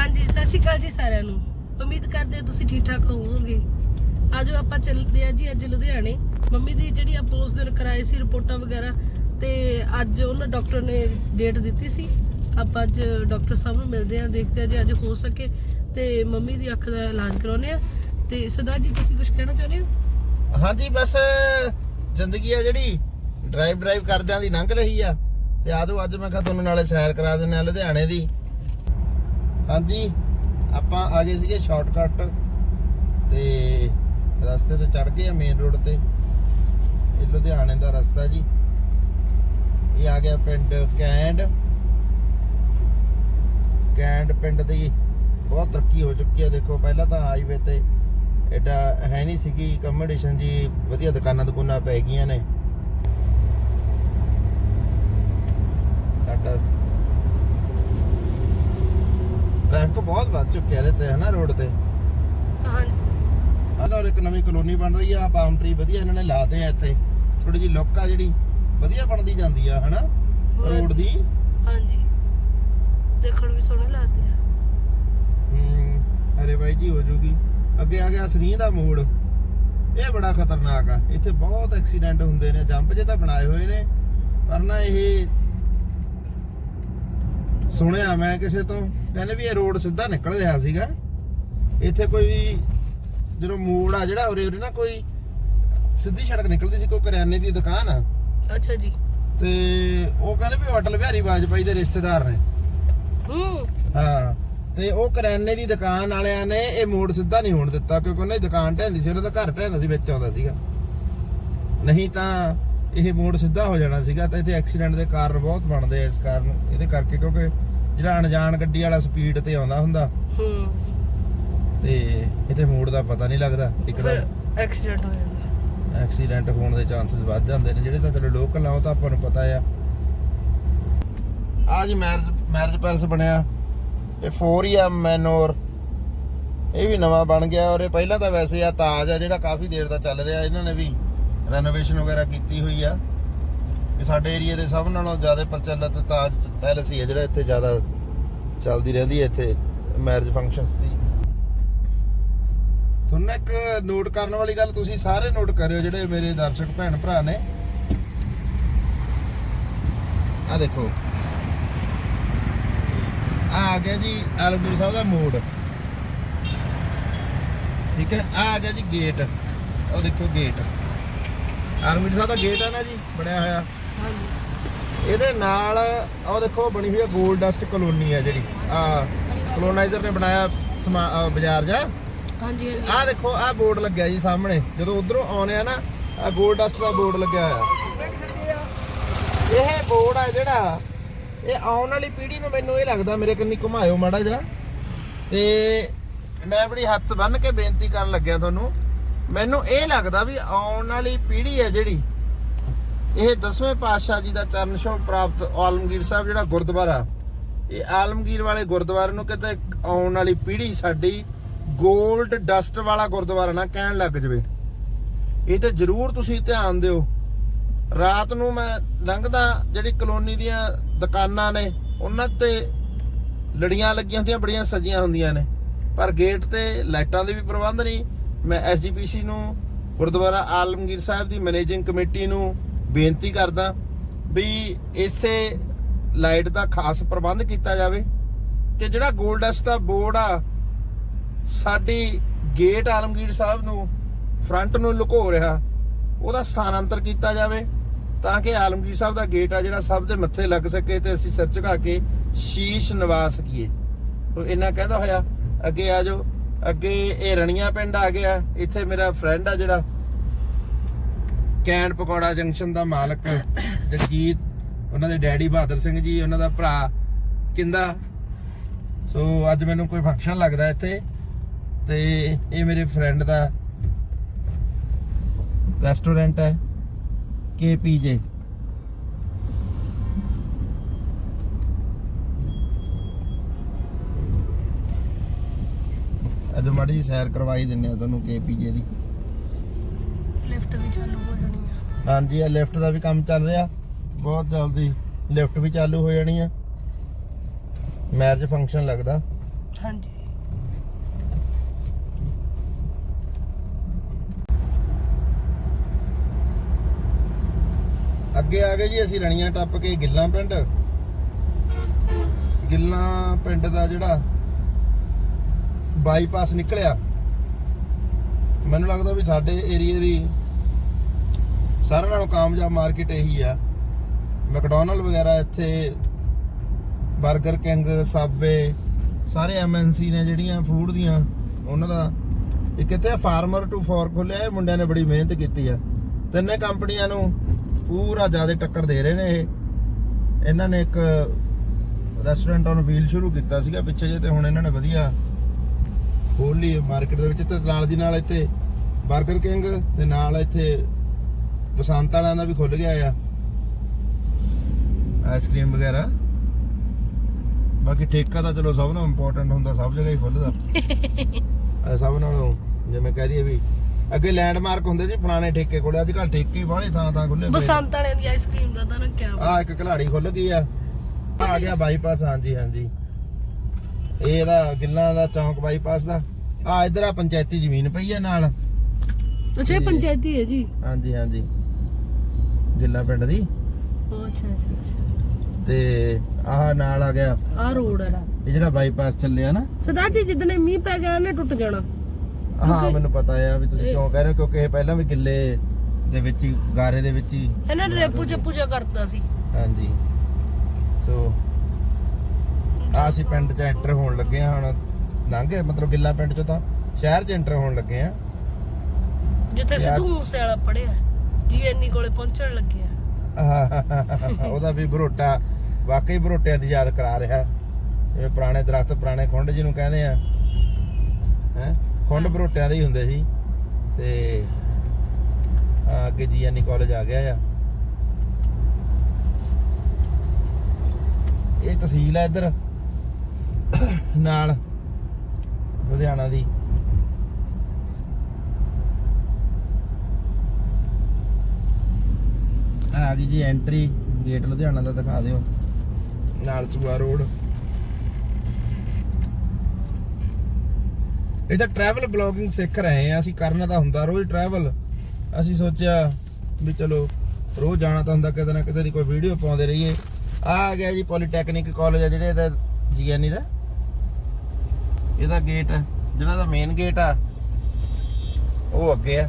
ਹਾਂਜੀ, ਸਤਿ ਸ਼੍ਰੀ ਅਕਾਲ ਜੀ ਸਾਰਿਆਂ ਨੂੰ। ਉਮੀਦ ਕਰਦੇ ਹਾਂ ਤੁਸੀਂ ਠੀਕ ਠਾਕ ਹੋਵੋਗੇ। ਆਜੋ ਆਪਾਂ ਚੱਲਦੇ ਆ ਜੀ ਅੱਜ ਲੁਧਿਆਣੇ। ਮੰਮੀ ਦੀ ਜਿਹੜੀ ਆਪਾਂ ਉਸ ਦਿਨ ਕਰਾਈ ਸੀ ਰਿਪੋਰਟਾਂ ਵਗੈਰਾ, ਤੇ ਅੱਜ ਉਹਨਾਂ ਡਾਕਟਰ ਨੇ ਡੇਟ ਦਿੱਤੀ ਸੀ। ਆਪਾਂ ਅੱਜ ਡਾਕਟਰ ਸਾਹਿਬ ਨੂੰ ਮਿਲਦੇ ਆ ਦੇਖਦੇ ਆ ਜੇ ਅੱਜ ਹੋ ਸਕੇ, ਤੇ ਮੰਮੀ ਦੀ ਅੱਖ ਦਾ ਇਲਾਜ ਕਰਾਉਨੇ ਆ ਤੇ ਸਰਦਾਰ ਜੀ, ਤੁਸੀਂ ਕੁਝ ਕਹਿਣਾ ਚਾਹੁੰਦੇ ਹੋ? ਹਾਂਜੀ, ਬਸ, ਜ਼ਿੰਦਗੀ ਆ ਜਿਹੜੀ ਡਰਾਈਵ ਡਰਾਈਵ ਕਰਦਿਆਂ ਦੀ ਲੰਘ ਰਹੀ ਆ। ਤੇ ਆਜੋ, ਅੱਜ ਮੈਂ ਕਿਹਾ ਤੁਹਾਨੂੰ ਨਾਲੇ ਸੈਰ ਕਰਾ ਦਿੰਦੇ ਆ ਲੁਧਿਆਣੇ ਦੀ। ਹਾਂਜੀ, ਆਪਾਂ ਆ ਗਏ ਸੀਗੇ ਸ਼ਾਰਟਕਟ ਤੇ ਰਸਤੇ ਤੇ ਚੜ ਗਏ ਆ ਮੇਨ ਰੋਡ ਤੇ। ਇਹ ਲੁਧਿਆਣੇ ਦਾ ਰਸਤਾ ਜੀ। ਇਹ ਆ ਗਿਆ ਪਿੰਡ ਕੈਂਡ। ਕੈਂਡ ਪਿੰਡ ਦੀ ਬਹੁਤ ਤਰੱਕੀ ਹੋ ਚੁੱਕੀ ਹੈ ਦੇਖੋ, ਪਹਿਲਾਂ ਤਾਂ ਹਾਈਵੇ ਤੇ ਐਡਾ ਹੈ ਨਹੀਂ ਸੀਗੀ ਕੰਪੀਟੀਸ਼ਨ ਜੀ ਵਧੀਆ ਦੁਕਾਨਾਂ ਦੁਕਾਨਾਂ ਪੈ ਗਈਆਂ ਨੇ। ਸਾਡਾ ਟ੍ਰੈਫਿਕ ਬਹੁਤ ਵੱਧ ਚੁੱਕਿਆ ਇਹਦੇ ਤੇ ਹਨਾ ਰੋਡ ਤੇ? ਹਾਂਜੀ। ਹਨਾ ਔਰ ਇੱਕ ਨਵੀਂ ਕਲੋਨੀ ਬਣ ਰਹੀ ਆ ਟਰੀ ਵਧੀਆ ਇਹਨਾਂ ਨੇ ਲਾਤੇ ਆ ਇੱਥੇ। ਥੋੜੀ ਜਿਹੀ ਲੁੱਕ ਆ ਜਿਹੜੀ ਵਧੀਆ ਬਣਦੀ ਜਾਂਦੀ ਆ ਹਨਾ ਰੋਡ ਦੀ? ਹਾਂਜੀ। ਦੇਖਣ ਵੀ ਸੋਹਣੇ ਲੱਗਦੇ ਆ। ਹੂੰ ਅਰੇ ਬਾਈ ਜੀ ਹੋ ਜੂਗੀ। ਅੱਗੇ ਆ ਗਿਆ ਸਰੀਂ ਦਾ ਮੋੜ। ਇਹ ਬੜਾ ਖਤਰਨਾਕ ਆ। ਇੱਥੇ ਬਹੁਤ ਐਕਸੀਡੈਂਟ ਹੁੰਦੇ ਨੇ ਜੰਪ ਜੇ ਤਾਂ ਬਣਾਏ ਹੋਏ ਨੇ। ਪਰ ਨਾ ਇਹ ਸੁਣਿਆ ਮੈਂ ਕਿਸੇ ਤੋਂ ਕਹਿੰਦੇ ਵੀ ਇਹ ਰੋਡ ਸਿੱਧਾ ਨਿਕਲ ਰਿਹਾ ਸੀਗਾ। ਇੱਥੇ ਕੋਈ ਜਦੋਂ ਮੋੜ ਆ ਜਿਹੜਾ ਉਰੇ ਉਰੇ ਨਾ ਕੋਈ ਸਿੱਧੀ ਸੜਕ ਨਿਕਲਦੀ ਸੀ ਕੋਈ ਕਰਿਆਨੇ ਦੀ ਦੁਕਾਨ ਆ। ਅੱਛਾ ਜੀ। ਤੇ ਉਹ ਕਹਿੰਦੇ ਵੀ ਅਟਲ ਬਿਹਾਰੀ ਵਾਜਪਾਈ ਦੇ ਰਿਸ਼ਤੇਦਾਰ ਨੇ। ਹੂੰ। ਹਾਂ ਤੇ ਉਹ ਕਰਿਆਨੇ ਦੀ ਦੁਕਾਨ ਵਾਲਿਆਂ ਨੇ ਇਹ ਮੋੜ ਸਿੱਧਾ ਨਹੀਂ ਹੋਣ ਦਿੱਤਾ ਕਿਉਂਕਿ ਉਹਨਾਂ ਦੀ ਦੁਕਾਨ ਢਹਿੰਦੀ ਸੀ ਉਹਨਾਂ ਦਾ ਘਰ ਢਹਿੰਦਾ ਸੀ ਵਿੱਚ ਆਉਂਦਾ ਸੀਗਾ। ਨਹੀਂ ਤਾਂ ਇਹ ਮੋੜ ਸਿੱਧਾ ਹੋ ਜਾਣਾ ਸੀਗਾ ਤਾਂ ਇੱਥੇ ਐਕਸੀਡੈਂਟ ਦੇ ਕਾਰਨ ਬਹੁਤ ਬਣਦੇ ਆ ਇਸ ਕਾਰਨ ਇਹਦੇ ਕਰਕੇ ਕਿਉਂਕਿ ਜਿਹੜਾ ਅਣਜਾਣ ਗੱਡੀ ਵਾਲਾ ਸਪੀਡ ਤੇ ਆਉਂਦਾ ਹੁੰਦਾ ਹੂੰ। ਤੇ ਇੱਥੇ ਮੋੜ ਦਾ ਪਤਾ ਨਹੀਂ ਲੱਗਦਾ ਇੱਕਦਮ ਐਕਸੀਡੈਂਟ ਹੋ ਜਾਂਦਾ। ਐਕਸੀਡੈਂਟ ਹੋਣ ਦੇ ਚਾਂਸਸ ਵੱਧ ਜਾਂਦੇ ਨੇ ਜਿਹੜੇ ਤਾਂ ਚਲੋ ਲੋਕਲ ਆ ਉਹ ਤਾਂ ਆਪਾਂ ਨੂੰ ਪਤਾ ਆ। ਆ ਜੀ ਮੈਰਿਜ ਮੈਰਿਜ ਪੈਲਸ ਬਣਿਆ ਇਹ 4 ਹੀ ਆ ਮੈਨੋਰ ਇਹ ਵੀ ਨਵਾਂ ਬਣ ਗਿਆ ਔਰ ਇਹ ਪਹਿਲਾਂ ਤਾਂ ਵੈਸੇ ਆ ਤਾਜ ਆ ਜਿਹੜਾ ਕਾਫੀ ਦੇਰ ਦਾ ਚੱਲ ਰਿਹਾ ਇਹਨਾਂ ਨੇ ਵੀ। ਰੈਨੋਵੇਸ਼ਨ ਵਗੈਰਾ ਕੀਤੀ ਹੋਈ ਆ। ਇਹ ਸਾਡੇ ਏਰੀਆ ਦੇ ਸਭ ਨਾਲੋਂ ਜ਼ਿਆਦਾ ਪ੍ਰਚਲਿਤ ਤਾਜ ਪੈਲਸ ਹੀ ਹੈ ਜਿਹੜਾ ਇੱਥੇ ਜ਼ਿਆਦਾ ਚੱਲਦੀ ਰਹਿੰਦੀ ਹੈ ਇੱਥੇ ਮੈਰਿਜ ਫੰਕਸ਼ਨਸ ਦੀ। ਤੁਹਾਨੂੰ ਇੱਕ ਨੋਟ ਕਰਨ ਵਾਲੀ ਗੱਲ ਤੁਸੀਂ ਸਾਰੇ ਨੋਟ ਕਰਿਓ, ਜਿਹੜੇ ਮੇਰੇ ਦਰਸ਼ਕ ਭੈਣ ਭਰਾ ਨੇ। ਆ ਦੇਖੋ। ਆ ਆ ਗਿਆ ਜੀ ਆਲਮਗੀਰ ਸਾਹਿਬ ਦਾ ਮੋੜ। ਠੀਕ ਹੈ? ਆ ਆ ਗਿਆ ਜੀ ਗੇਟ ਉਹ ਦੇਖੋ ਗੇਟ ਆਲਮਗੀਰ ਸਾਹਿਬ ਦਾ ਗੇਟ ਹੈ ਨਾ ਜੀ ਬਣਿਆ ਹੋਇਆ। ਹਾਂਜੀ। ਇਹਦੇ ਨਾਲ ਉਹ ਦੇਖੋ ਬਣੀ ਹੋਈ ਹੈ 골ਡ ਡਸਟ ਕਲੋਨੀ ਹੈ ਜਿਹੜੀ। ਆ ਕਲੋਨਾਈਜ਼ਰ ਨੇ ਬਣਾਇਆ ਬਾਜ਼ਾਰ ਜਾ ਹਾਂਜੀ ਹਾਂਜੀ। ਆਹ ਦੇਖੋ ਆਹ ਬੋਰਡ ਲੱਗਿਆ ਜੀ ਸਾਹਮਣੇ। ਜਦੋਂ ਉਧਰੋਂ ਆਉਨੇ ਆ ਨਾ ਆ 골ਡ ਡਸਟ ਦਾ ਬੋਰਡ ਲੱਗਿਆ ਹੋਇਆ। ਇਹ ਬੋਰਡ ਆ ਜਿਹੜਾ ਇਹ ਆਉਣ ਵਾਲੀ ਪੀੜ੍ਹੀ ਨੂੰ ਮੈਨੂੰ ਇਹ ਲੱਗਦਾ ਮੇਰੇ ਕੰਨੀ ਘੁਮਾਇਓ ਮਾੜਾ ਜਾ ਤੇ ਮੈਂ ਬੜੀ ਹੱਥ ਬੰਨ ਕੇ ਬੇਨਤੀ ਕਰਨ ਲੱਗਿਆ ਤੁਹਾਨੂੰ ਮੈਨੂੰ ਇਹ ਲੱਗਦਾ ਵੀ ਆਉਣ ਵਾਲੀ ਪੀੜ੍ਹੀ ਹੈ ਜਿਹੜੀ, ਇਹ ਦਸਵੇਂ ਪਾਤਸ਼ਾਹ ਜੀ ਦਾ ਚਰਨ ਛੋਹ ਪ੍ਰਾਪਤ ਆਲਮਗੀਰ ਸਾਹਿਬ ਜਿਹੜਾ ਗੁਰਦੁਆਰਾ, ਇਹ ਆਲਮਗੀਰ ਵਾਲੇ ਗੁਰਦੁਆਰੇ ਨੂੰ ਕਿਤੇ ਆਉਣ ਵਾਲੀ ਪੀੜ੍ਹੀ ਸਾਡੀ 골ਡ ਡਸਟ ਵਾਲਾ ਗੁਰਦੁਆਰਾ ਨਾ ਕਹਿਣ ਲੱਗ ਜਵੇ। ਇਹ ਤੇ ਜ਼ਰੂਰ ਤੁਸੀਂ ਧਿਆਨ ਦਿਓ। ਰਾਤ ਨੂੰ ਮੈਂ ਲੰਘਦਾ, ਜਿਹੜੀ ਕਲੋਨੀ ਦੀਆਂ ਦੁਕਾਨਾਂ ਨੇ, ਉਹਨਾਂ ਤੇ ਲੜੀਆਂ ਲੱਗੀਆਂ ਹੁੰਦੀਆਂ, ਬੜੀਆਂ ਸਜੀਆਂ ਹੁੰਦੀਆਂ ਨੇ। ਪਰ ਗੇਟ ਤੇ ਲਾਈਟਾਂ ਦੇ ਵੀ ਪ੍ਰਬੰਧ ਨਹੀਂ ਮੈਂ ਐਸਜੀਪੀਸੀ ਨੂੰ, ਗੁਰਦੁਆਰਾ ਆਲਮਗੀਰ ਸਾਹਿਬ ਦੀ ਮੈਨੇਜਿੰਗ ਕਮੇਟੀ ਨੂੰ ਬੇਨਤੀ ਕਰਦਾ ਵੀ ਇਸੇ ਲਾਈਟ ਦਾ ਖਾਸ ਪ੍ਰਬੰਧ ਕੀਤਾ ਜਾਵੇ ਕਿ ਜਿਹੜਾ 골ਡ ਡਸਟ ਦਾ ਬੋਰਡ ਆ, ਸਾਡੀ ਗੇਟ ਆਲਮਗੀਰ ਸਾਹਿਬ ਨੂੰ ਫਰੰਟ ਨੂੰ ਲੁਕੋ ਰਿਹਾ, ਉਹਦਾ ਸਥਾਨਾਂਤਰ ਕੀਤਾ ਜਾਵੇ ਤਾਂ ਕਿ ਆਲਮਗੀਰ ਸਾਹਿਬ ਦਾ ਗੇਟ ਆ ਜਿਹੜਾ ਸਭ ਦੇ ਮੱਥੇ ਲੱਗ ਸਕੇ ਤੇ ਅਸੀਂ ਸਿਰ ਝੁਕਾ ਕੇ ਸ਼ੀਸ਼ ਨਵਾ ਸਕੀਏ। ਤੋ ਇਹਨਾਂ ਕਹਿੰਦਾ ਹੋਇਆ, ਅੱਗੇ ਆ ਜਾਓ। ਅੱਗੇ ਇਹ ਰਣੀਆਂ ਪਿੰਡ ਆ ਗਿਆ, ਇੱਥੇ ਮੇਰਾ ਫਰੈਂਡ ਆ ਜਿਹੜਾ। ਕੈਂਟ ਪਕੌੜਾ ਜੰਕਸ਼ਨ ਦਾ ਮਾਲਕ ਜਗਜੀਤ ਉਹਨਾਂ ਦੇ ਡੈਡੀ ਬਹਾਦਰ ਸਿੰਘ ਜੀ, ਉਹਨਾਂ ਦਾ ਭਰਾ ਕਿੰਦਾ। ਸੋ ਅੱਜ ਮੈਨੂੰ ਕੋਈ ਫੰਕਸ਼ਨ ਲੱਗਦਾ ਇੱਥੇ, ਤੇ ਇਹ ਮੇਰੇ ਫਰੈਂਡ ਦਾ ਰੈਸਟੋਰੈਂਟ ਹੈ KPJ ਅੱਜ ਮਾੜੀ ਜਿਹੀ ਸੈਰ ਕਰਵਾਈ ਦਿੰਨੇ ਆ ਤੁਹਾਨੂੰ KPJ ਦੀ। ਲਿਫਟ ਵੀ ਚਾਲੂ ਹੋ ਜਾਣੀ ਆ। ਹਾਂਜੀ ਇਹ ਲਿਫਟ ਦਾ ਵੀ ਕੰਮ ਚੱਲ ਰਿਹਾ। ਬਹੁਤ ਜਲਦੀ ਲਿਫਟ ਵੀ ਚਾਲੂ ਹੋ ਜਾਣੀ ਆ। ਮੈਰਿਜ ਫੰਕਸ਼ਨ ਲੱਗਦਾ। ਹਾਂਜੀ। ਅੱਗੇ ਆ ਗਏ ਜੀ ਅਸੀਂ ਰਣੀਆਂ ਟੱਪ ਕੇ ਗਿੱਲਾਂ ਪਿੰਡ। ਗਿੱਲਾਂ ਪਿੰਡ ਦਾ ਜਿਹੜਾ ਬਾਈਪਾਸ ਨਿਕਲਿਆ। ਮੈਨੂੰ ਲੱਗਦਾ ਵੀ ਸਾਡੇ ਏਰੀਏ ਦੀ ਸਾਰਿਆਂ ਨਾਲੋਂ ਕਾਮਯਾਬ ਮਾਰਕੀਟ ਇਹੀ ਆ। ਮੈਕਡੋਨਲਡ ਵਗੈਰਾ ਇੱਥੇ 버ਗਰ ਕਿੰਗ, ਸਬਵੇ, ਸਾਰੇ ਐਮਐਨਸੀ ਨੇ ਜਿਹੜੀਆਂ ਫੂਡ ਦੀਆਂ, ਉਹਨਾਂ ਦਾ ਇੱਕ ਇੱਥੇ ਫਾਰਮਰ ਟੂ ਫੋਰ ਖੋਲਿਆ, ਇਹ ਮੁੰਡਿਆਂ ਨੇ ਬੜੀ ਮਿਹਨਤ ਕੀਤੀ ਆ। ਤਿੰਨੇ ਕੰਪਨੀਆਂ ਨੂੰ ਪੂਰਾ ਜ਼ਿਆਦਾ ਟੱਕਰ ਦੇ ਰਹੇ ਨੇ ਇਹ। ਇਹਨਾਂ ਨੇ ਇੱਕ ਰੈਸਟੋਰੈਂਟ ਔਨ ਵੀਲ ਸ਼ੁਰੂ ਕੀਤਾ ਸੀਗਾ ਪਿੱਛੇ ਜੇ ਤੇ ਹੁਣ ਇਹਨਾਂ ਨੇ ਵਧੀਆ ਖੋਲ ਲਈ ਮਾਰਕੀਟ ਦੇ ਵਿੱਚ ਤੇ ਨਾਲ ਦੀ ਨਾਲ ਇੱਥੇ 버ਗਰ ਕਿੰਗ ਤੇ ਨਾਲ ਇੱਥੇ ਬਸੰਤ ਵਾਲਿਆਂ ਦਾ ਵੀ ਖੁੱਲ ਗਿਆ ਆ। ਆਈਸਕ੍ਰੀਮ ਵਗੈਰਾ। ਬਾਕੀ ਠੇਕਾ ਤਾਂ ਚਲੋ ਸਭ ਨਾਲੋਂ ਇੰਪੋਰਟੈਂਟ ਹੁੰਦਾ ਸਭ ਜਗ੍ਹਾ ਹੀ ਖੁੱਲਦਾ ਸਭ ਨਾਲੋਂ ਜਿਵੇਂ ਕਹਿ ਦਈਏ ਵੀ ਅੱਗੇ ਲੈਂਡਮਾਰਕ ਹੁੰਦੇ ਸੀ ਫਲਾਣੇ ਠੇਕੇ ਕੋਲੇ ਅੱਜ ਕੱਲ ਠੇਕੇ ਬਾਹਲੇ ਥਾਂ ਥਾਂ ਖੁੱਲੇ ਬਸੰਤ ਵਾਲਿਆਂ ਦੀ ਆਈਸਕ੍ਰੀਮ ਦਾ ਤਾਂ ਨਾ ਕਿਆ ਆ ਇੱਕ ਖਿਲਾੜੀ ਖੁੱਲ ਗਈ ਆ। ਆ ਗਿਆ ਬਾਈਪਾਸ ਹਾਂਜੀ ਹਾਂਜੀ। ਇਹ ਇਹਦਾ ਗਿੱਲਾਂ ਦਾ ਚੌਂਕ ਬਾਈਪਾਸ ਦਾ। ਆ ਇਧਰ ਆ ਪੰਚਾਇਤੀ ਜ਼ਮੀਨ ਪਈ ਆ ਨਾਲ। ਅੱਛਾ ਇਹ ਪੰਚਾਇਤੀ ਹੈ ਜੀ? ਹਾਂਜੀ ਹਾਂਜੀ। ਗਿੱਲਾਂ ਪਿੰਡ ਦੀ। ਅੱਛਾ ਅੱਛਾ ਤੇ ਆਹ ਨਾਲ ਆ ਗਿਆ। ਆ ਰੋਡ ਹੈ ਇਹ ਜਿਹੜਾ ਬਾਈਪਾਸ ਚੱਲਿਆ ਨਾ। ਸਰਦਾਰ ਜੀ ਜਿੱਦਣੇ ਮੀਂਹ ਪੈ ਗਿਆ ਇਹਨੇ ਟੁੱਟ ਜਾਣਾ। ਹਾਂ ਮੈਨੂੰ ਪਤਾ ਆ ਵੀ ਤੁਸੀਂ ਇਹ- ਕਿਉਂ ਕਹਿ ਰਹੇ ਹੋ ਕਿਉਂਕਿ ਇਹ ਪਹਿਲਾਂ ਵੀ ਗਿੱਲੇ ਦੇ ਵਿੱਚ ਹੀ ਗਾਰੇ ਦੇ ਵਿੱਚ ਹੀ ਇਹਨਾਂ ਨੇ ਰੇਪੂ ਚੱਪੂ ਜਿਹਾ ਕਰਤਾ ਸੀ। ਹਾਂਜੀ। ਸੋ ਆ ਅਸੀਂ ਪਿੰਡ ਚ ਐਂਟਰ ਹੋਣ ਲੱਗੇ ਆ ਹੁਣ ਲੰਘੇ ਮਤਲਬ ਗਿੱਲਾ ਪਿੰਡ ਚੋਂ ਤਾਂ ਸ਼ਹਿਰ ਚ ਐਂਟਰ ਹੋਣ ਲੱਗੇ ਆ ਜਿੱਥੇ ਸਿੱਧੂ ਮੂਸੇ ਵਾਲਾ ਪੜਿਆ ਜੀਐਨਈ ਕੋਲੇ ਪਹੁੰਚਣ ਲੱਗੇ ਆ। ਉਹਦਾ ਵੀ ਬਰੋਟਾ ਵਾਕਈ ਬਰੋਟਿਆਂ ਦੀ ਯਾਦ ਕਰਾ ਰਿਹਾ। ਜਿਵੇਂ ਪੁਰਾਣੇ ਦਰਖਤ ਪੁਰਾਣੇ ਖੁੰਡ ਜਿਹਨੂੰ ਕਹਿੰਦੇ ਆ। ਹੈ? ਖੁੰਡ ਬਰੋਟਿਆਂ ਦੇ ਹੀ ਹੁੰਦੇ ਸੀ। ਤੇ ਅੱਗੇ ਜੀਐਨਈ ਕਾਲਜ ਆ ਗਿਆ ਆ। ਇਹ ਤਹਿਸੀਲ ਆ ਇੱਧਰ। ਨਾਲ ਲੁਧਿਆਣਾ ਦੀ। ਆ ਗਈ ਜੀ ਐਂਟਰੀ ਗੇਟ ਲੁਧਿਆਣਾ ਦਾ ਦਿਖਾ ਦਿਓ। ਨਾਲ ਸੂਆ ਰੋਡ ਇਹ ਤਾਂ ਟਰੈਵਲ ਬਲੌਗਿੰਗ ਸਿੱਖ ਰਹੇ ਆ ਅਸੀਂ ਕਰਨਾ ਤਾਂ ਹੁੰਦਾ, ਰੋਜ਼ ਟਰੈਵਲ ਅਸੀਂ ਸੋਚਿਆ ਵੀ ਚਲੋ, ਰੋਜ਼ ਜਾਣਾ ਤਾਂ ਹੁੰਦਾ, ਕਿਤੇ ਨਾ ਕਿਤੇ ਦੀ ਕੋਈ ਵੀਡੀਓ ਪਾਉਂਦੇ ਰਹੀਏ। ਆ ਆ ਗਿਆ ਜੀ ਪੋਲੀਟੈਕਨਿਕ ਕਾਲਜ ਆ, ਜਿਹੜੇ ਇਹਦਾ ਜੀਐਨਈ ਦਾ। ਇਹਦਾ ਗੇਟ ਜਿਹੜਾ ਦਾ ਮੇਨ ਗੇਟ ਆ ਉਹ ਅੱਗੇ ਆ।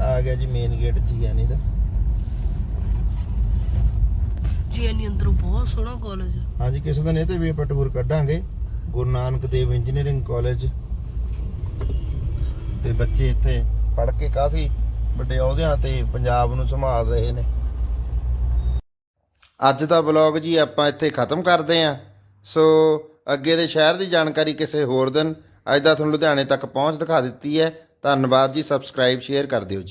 ਆ ਗਿਆ ਜੀ ਮੇਨ ਗੇਟ ਜੀਐਨਈ ਦਾ। ਜੀਐਨਈ ਅੰਦਰੋਂ ਬਹੁਤ ਸੋਹਣਾ ਕਾਲਜ ਹੈ ਹਾਂਜੀ ਕਿਸੇ ਦਿਨ ਇਹ ਤੇ ਵੀ ਆਪਾਂ ਟੂਰ ਕੱਢਾਂਗੇ। ਗੁਰੂ ਨਾਨਕ ਦੇਵ ਇੰਜੀਨੀਅਰਿੰਗ ਕਾਲਜ ਤੇ ਬੱਚੇ ਇੱਥੇ ਪੜ੍ਹ ਕੇ ਕਾਫੀ ਵੱਡੇ ਅਹੁਦਿਆਂ ਤੇ ਪੰਜਾਬ ਨੂੰ ਸੰਭਾਲ ਰਹੇ ਨੇ। ਅੱਜ ਦਾ ਬਲੌਗ ਜੀ ਆਪਾਂ ਇੱਥੇ ਖਤਮ ਕਰਦੇ ਆਂ। ਸੋ ਅੱਗੇ ਦੇ ਸ਼ਹਿਰ ਦੀ ਜਾਣਕਾਰੀ ਕਿਸੇ ਹੋਰ ਦਿਨ। ਅੱਜ ਦਾ ਤੁਹਾਨੂੰ ਲੁਧਿਆਣੇ ਤੱਕ ਪਹੁੰਚ ਦਿਖਾ ਦਿੱਤੀ ਹੈ। ਧੰਨਵਾਦ ਜੀ। ਸਬਸਕ੍ਰਾਈਬ ਸ਼ੇਅਰ ਕਰ ਦਿਓ ਜੀ।